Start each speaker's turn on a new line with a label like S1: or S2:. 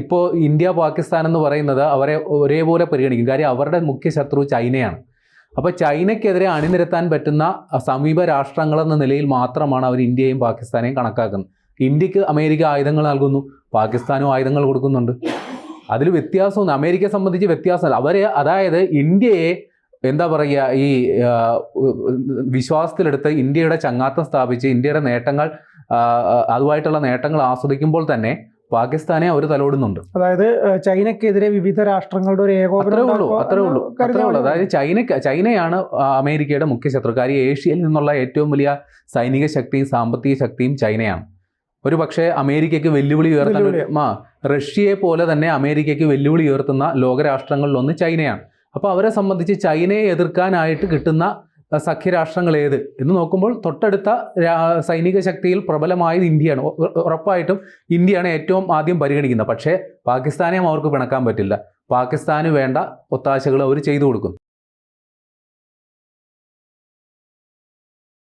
S1: ഇപ്പോൾ ഇന്ത്യ പാകിസ്ഥാൻ എന്ന് പറയുന്നത് അവരെ ഒരേപോലെ പരിഗണിക്കും. കാര്യം അവരുടെ മുഖ്യ ശത്രു ചൈനയാണ്. അപ്പോൾ ചൈനയ്ക്കെതിരെ അണിനിരത്താൻ പറ്റുന്ന സമീപ രാഷ്ട്രങ്ങളെന്ന നിലയിൽ മാത്രമാണ് അവർ ഇന്ത്യയും പാകിസ്ഥാനെയും കണക്കാക്കുന്നത്. ഇന്ത്യയ്ക്ക് അമേരിക്ക ആയുധങ്ങൾ നൽകുന്നു പാകിസ്ഥാനും ആയുധങ്ങൾ കൊടുക്കുന്നുണ്ട്. അതിൽ വ്യത്യാസമൊന്നും അമേരിക്കയെ സംബന്ധിച്ച് വ്യത്യാസമല്ല. അവർ അതായത് ഇന്ത്യയെ എന്താ പറയുക ഈ വിശ്വാസത്തിലെടുത്ത് ഇന്ത്യയുടെ ചങ്ങാത്തം സ്ഥാപിച്ച് ഇന്ത്യയുടെ നേട്ടങ്ങൾ അതുമായിട്ടുള്ള നേട്ടങ്ങൾ ആസ്വദിക്കുമ്പോൾ തന്നെ പാകിസ്ഥാനെ അവർ തലോടുന്നുണ്ട്.
S2: അതായത് ചൈനക്കെതിരെ വിവിധ രാഷ്ട്രങ്ങളുടെ ഒരു ഏകോപനം
S1: അത്രേ ഉള്ളൂ അത്രേ ഉള്ളൂ അത്രേ ഉള്ളൂ. അതായത് ചൈന ചൈനയാണ് അമേരിക്കയുടെ മുഖ്യ ശത്രു കാര്യം ഏഷ്യയിൽ നിന്നുള്ള ഏറ്റവും വലിയ സൈനിക ശക്തിയും സാമ്പത്തിക ശക്തിയും ചൈനയാണ്. ഒരു പക്ഷേ അമേരിക്കയ്ക്ക് വെല്ലുവിളി ഉയർത്തുന്ന ആ റഷ്യയെ പോലെ തന്നെ അമേരിക്കയ്ക്ക് വെല്ലുവിളി ഉയർത്തുന്ന ലോകരാഷ്ട്രങ്ങളിലൊന്ന് ചൈനയാണ്. അപ്പോൾ അവരെ സംബന്ധിച്ച് ചൈനയെ എതിർക്കാനായിട്ട് കിട്ടുന്ന സഖ്യരാഷ്ട്രങ്ങൾ ഏത് എന്ന് നോക്കുമ്പോൾ തൊട്ടടുത്ത സൈനിക ശക്തിയിൽ പ്രബലമായത് ഇന്ത്യയാണ്. ഉറപ്പായിട്ടും ഇന്ത്യയാണ് ഏറ്റവും ആദ്യം പരിഗണിക്കുന്നത്. പക്ഷേ പാകിസ്ഥാനെയും അവർക്ക് പിണക്കാൻ പറ്റില്ല. പാകിസ്ഥാന് വേണ്ട ഒത്താശകൾ അവർ ചെയ്തു കൊടുക്കും